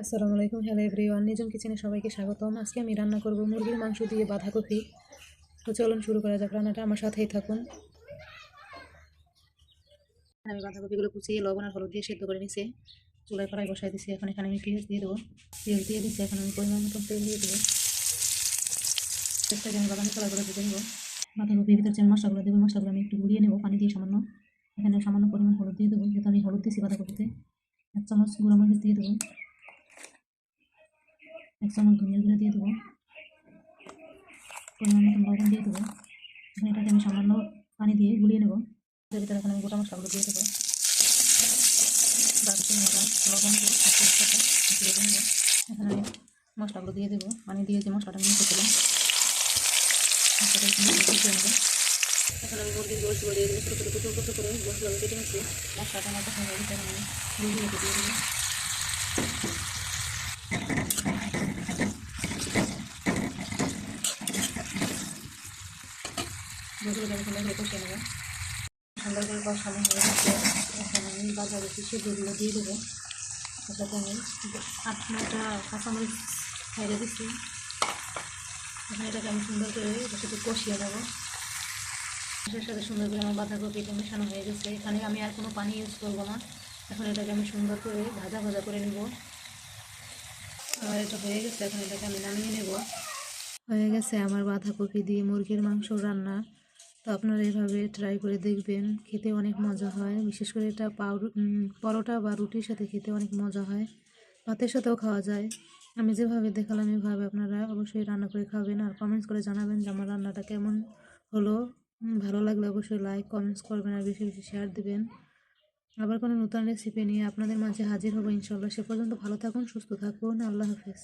আসসালামু আলাইকুম hello everyone নিজম কিচেনে সবাইকে স্বাগতম। আজকে আমি রান্না করব মুরগির মাংস দিয়ে বাঁধাকপি। তো চলুন শুরু করা যাক, রান্নাটা আমার সাথেই থাকুন। আমি বাঁধাকপিগুলো কুচিয়ে লবণ আর হলুদ দিয়ে সেদ্ধ করে নিছি। চুলায় কড়াই বসাই দিছি, এখন এখানে আমি পেঁয়াজ দিয়ে দেবো। পেঁয়াজ দিয়ে দিচ্ছি এখন আমি পরিমাণ মতন তেল দিয়ে দেবো। চেষ্টা আমি বাদামি কালার করে ভেজে দেবো বাঁধাকপির ভিতরে যে মশলাগুলো দেবো, মশলাগুলো আমি একটু গুলিয়ে নেব, পানি দিয়ে সামান্য। এখানে সামান্য পরিমাণ হলুদ দিয়ে দেবো, যেহেতু আমি হলুদ দিয়েছি বাঁধাকপিতে। এক চামচ গুঁড়ো মরিচ দিয়ে দেবো। এক চামচ ধনিয়া গুঁড়ো দিয়ে দেবো। পরিমাণ মতন লবণ দিয়ে দেবো? এখন এটাকে আমি সামান্য পানি দিয়ে গুলিয়ে নেব। ভিতরে এখন আমি গোটা মশলাগুলো দিয়ে দেবো। দারচিনি মতো লবণ আমি মশলাগুলো দিয়ে দেবো। পানি দিয়ে যে মশলাটা আমি মিশিয়েছিলাম মশলাটা এখন আমি মুরগির গোলগুলো দিয়ে দেবো। ছোটো ছোটো কুচো কুচো করে মশলাগুলো কেটে নিচ্ছি। মশলাটা আমার আমি দিয়ে দেবো। যেগুলো আমি সুন্দর করে কষিয়ে নেব। সুন্দর করে কষানো হয়ে গেছে, এখন আমি বাজারে কিছু সেগুলো দিয়ে দেবো। সাথে আমি আট নয়টা কাঁচামরিচ খাইয়ে দিচ্ছি। এখন এটাকে আমি সুন্দর করে এটার কষিয়ে নেব। এটার সাথে সুন্দর করে আমার বাঁধাকপিটা মেশানো হয়ে গেছে। এখানে আমি আর কোনো পানি ইউজ করব না। এখন এটাকে আমি সুন্দর করে ভাজা ভাজা করে নেব। আর এটা হয়ে গেছে, এখন এটাকে আমি নামিয়ে নেব। হয়ে গেছে আমার বাঁধাকপি দিয়ে মুরগির মাংস রান্না। তো আপনারা এভাবে ট্রাই করে দেখবেন খেতে অনেক মজা হয়। বিশেষ করে এটা পাউ উম, পরোটা বা রুটির সাথে খেতে অনেক মজা হয়। ভাতের সাথেও খাওয়া যায়। আমি যেভাবে দেখালাম এভাবে আপনারা অবশ্যই রান্না করে খাবেন আর কমেন্টস করে জানাবেন যে আমার রান্নাটা কেমন হলো। ভালো লাগলে অবশ্যই লাইক কমেন্টস করবেন আর বেশি বেশি শেয়ার দেবেন। আবার কোনো নতুন রেসিপি নিয়ে আপনাদের মাঝে হাজির হব ইনশাল্লাহ সে পর্যন্ত ভালো থাকুন সুস্থ থাকুন। আল্লাহ হাফেজ।